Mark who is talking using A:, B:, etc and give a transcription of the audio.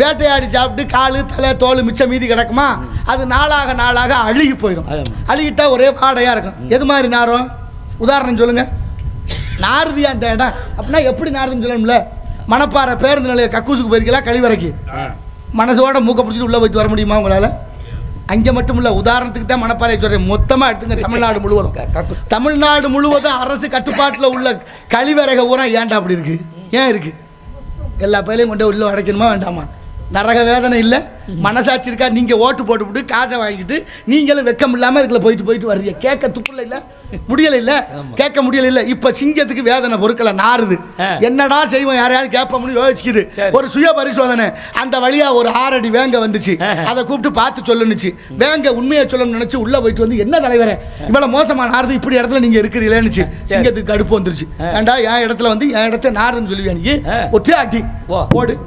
A: வேட்டையாடி சாப்பிட்டு காலு தலை தோல் மிச்சம் மீதி கிடக்குமா? அது நாளாக நாளாக அழுகி போயிடும். அழுகிட்டா ஒரே வாடையா இருக்கும். எது மாதிரி நாரும்? உதாரணம் சொல்லுங்க. நாறுதியா அந்த இடம். அப்படின்னா எப்படி நாறுதுன்னு சொல்லணும்ல? மணப்பாறை பேருந்து நிலைய கக்கூசுக்கு போயிருக்கீங்களா? கழிவறைக்கு? மனசோட மூக்க பிடிச்சிட்டு உள்ள போயிட்டு வர முடியுமா உங்களால? அங்கே மட்டும் இல்ல உதாரணத்துக்கு தான் மணப்பாறை சொல்றேன். மொத்தமா எடுத்துங்க தமிழ்நாடு முழுவதும். தமிழ்நாடு முழுவதும் அரசு கட்டுப்பாட்டில் உள்ள கழிவறைக பூரா ஏன்டா அப்படி இருக்கு? ஏன் இருக்கு? எல்லா பயிலையும் கொண்டு உள்ளே அடைக்கணுமா வேண்டாமா? நரக வேதனை இல்லை. மனசாட்சி இருக்கா? நீங்க ஓட்டு போட்டுவிட்டு காசை வாங்கிட்டு நீங்களும் வெக்கம் இல்லாம இதுக்குள்ள போயிட்டு போயிட்டு வர்றீங்க. கேட்க துப்புல இல்ல. முடியல இல்ல. கேட்க முடியல இல்ல. இப்ப சிங்கத்துக்கு வேதனை பொருட்களை நாறுது. என்னடா செய்வோம்? யாரையாவது கேட்போம்னு யோசிக்குது. ஒரு சுய பரிசோதனை. அந்த வழியா ஒரு ஆறடி வேங்க வந்துச்சு. அதை கூப்பிட்டு பார்த்து சொல்லுனுச்சு. வேங்க உண்மையை சொல்லணும்னு நினைச்சு உள்ள போயிட்டு வந்து என்ன தலைவரே? இவ்வளவு மோசமான நாறுது. இப்படி இடத்துல நீங்க இருக்கிறீங்களேன்னுச்சு. சிங்கத்துக்கு கடுப்பு வந்துருச்சு.
B: ஆ.
A: ஏன்டா என் இடத்துல வந்து என் இடத்த நாறுதுன்னு சொல்லுவியா நீ?
B: ஆ.
A: ஒற்றை ஆட்டி
B: ஓ.
A: ஓடு